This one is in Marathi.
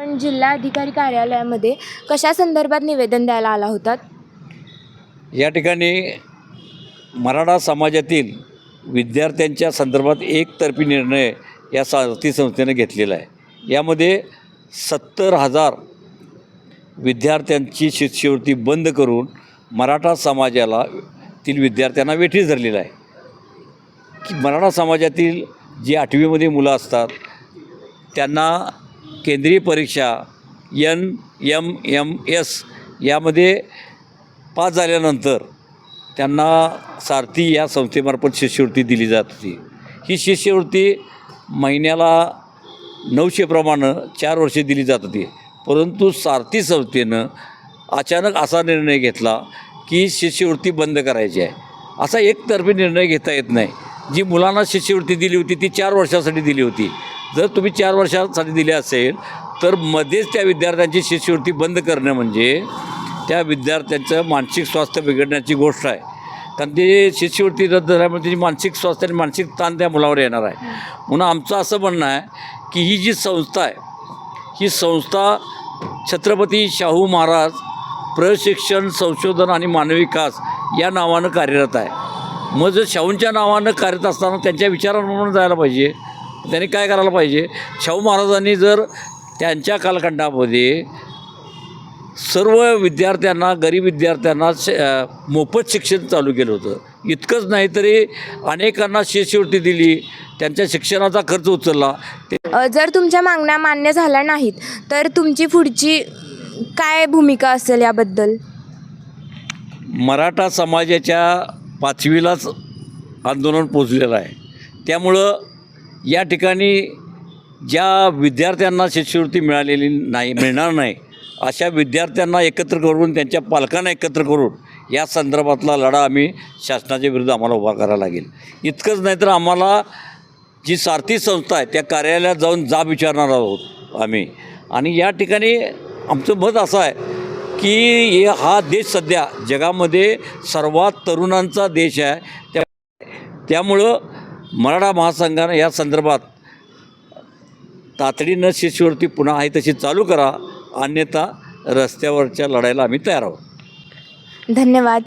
पण जिल्हाधिकारी कार्यालयामध्ये कशा संदर्भात निवेदन द्यायला आला होतात या ठिकाणी मराठा समाजातील विद्यार्थ्यांच्या संदर्भात एकतर्फी निर्णय या सारथी संस्थेनं घेतलेला आहे. यामध्ये सत्तर हजार विद्यार्थ्यांची शिष्यवृत्ती बंद करून मराठा समाजाला तील विद्यार्थ्यांना वेठीस धरलेला आहे. की मराठा समाजातील जी आठवीमध्ये मुलं असतात त्यांना केंद्रीय परीक्षा यन एम एम एस यामध्ये पास झाल्यानंतर त्यांना सारथी या संस्थेमार्फत शिष्यवृत्ती दिली जात होती. ही शिष्यवृत्ती महिन्याला नऊशेप्रमाणे चार वर्षे दिली जात होती. परंतु सारथी संस्थेनं अचानक असा निर्णय घेतला की शिष्यवृत्ती बंद करायची आहे. असा एकतर्फी निर्णय घेता येत नाही. जी मुलांना शिष्यवृत्ती दिली होती ती चार वर्षासाठी दिली होती. जर तुम्ही चार वर्षासाठी दिली असेल तर मध्येच त्या विद्यार्थ्यांची शिष्यवृत्ती बंद करणं म्हणजे त्या विद्यार्थ्यांचं मानसिक स्वास्थ्य बिघडण्याची गोष्ट आहे. कारण ते शिष्यवृत्ती रद्द झाल्यामुळे त्याची मानसिक स्वास्थ्य आणि मानसिक ताण त्या मुलावर येणार आहे. म्हणून आमचं असं म्हणणं आहे की ही जी संस्था आहे ही संस्था छत्रपती शाहू महाराज प्रशिक्षण संशोधन आणि मानवी विकास या नावानं कार्यरत आहे. मग जर शाहूंच्या नावानं कार्यरत असताना त्यांच्या विचारांप्रमाणे जायला पाहिजे त्यांनी काय करायला पाहिजे? शाहू महाराजांनी जर त्यांच्या कालखंडामध्ये सर्व विद्यार्थ्यांना गरीब विद्यार्थ्यांना श मोफत शिक्षण चालू केलं होतं. इतकंच नाही तरी अनेकांना शिष्यवृत्ती दिली त्यांच्या शिक्षणाचा खर्च उचलला. जर तुमच्या मागण्या मान्य झाल्या नाहीत तर तुमची पुढची काय भूमिका असेल याबद्दल? मराठा समाजाच्या पाचवीलाच आंदोलन पोचलेलं आहे. त्यामुळं या ठिकाणी ज्या विद्यार्थ्यांना शिष्यवृत्ती मिळालेली नाही मिळणार नाही अशा विद्यार्थ्यांना एकत्र करून त्यांच्या पालकांना एकत्र करून या संदर्भातला लढा आम्ही शासनाच्या विरुद्ध आम्हाला उभा करावा लागेल. इतकंच नाही तर आम्हाला जी सारथी संस्था आहे त्या कार्यालयात जाऊन जाब विचारणार आहोत आम्ही. आणि या ठिकाणी आमचं मत असं आहे की हे हा देश सध्या जगामध्ये सर्वात तरुणांचा देश आहे. त्या त्यामुळं मराठा महासंघानं या संदर्भात तातडीनं शिष्यवृत्ती पुन्हा आहे तशी चालू करा अन्यथा रस्त्यावरच्या लढाईला आम्ही तयार आहोत. धन्यवाद.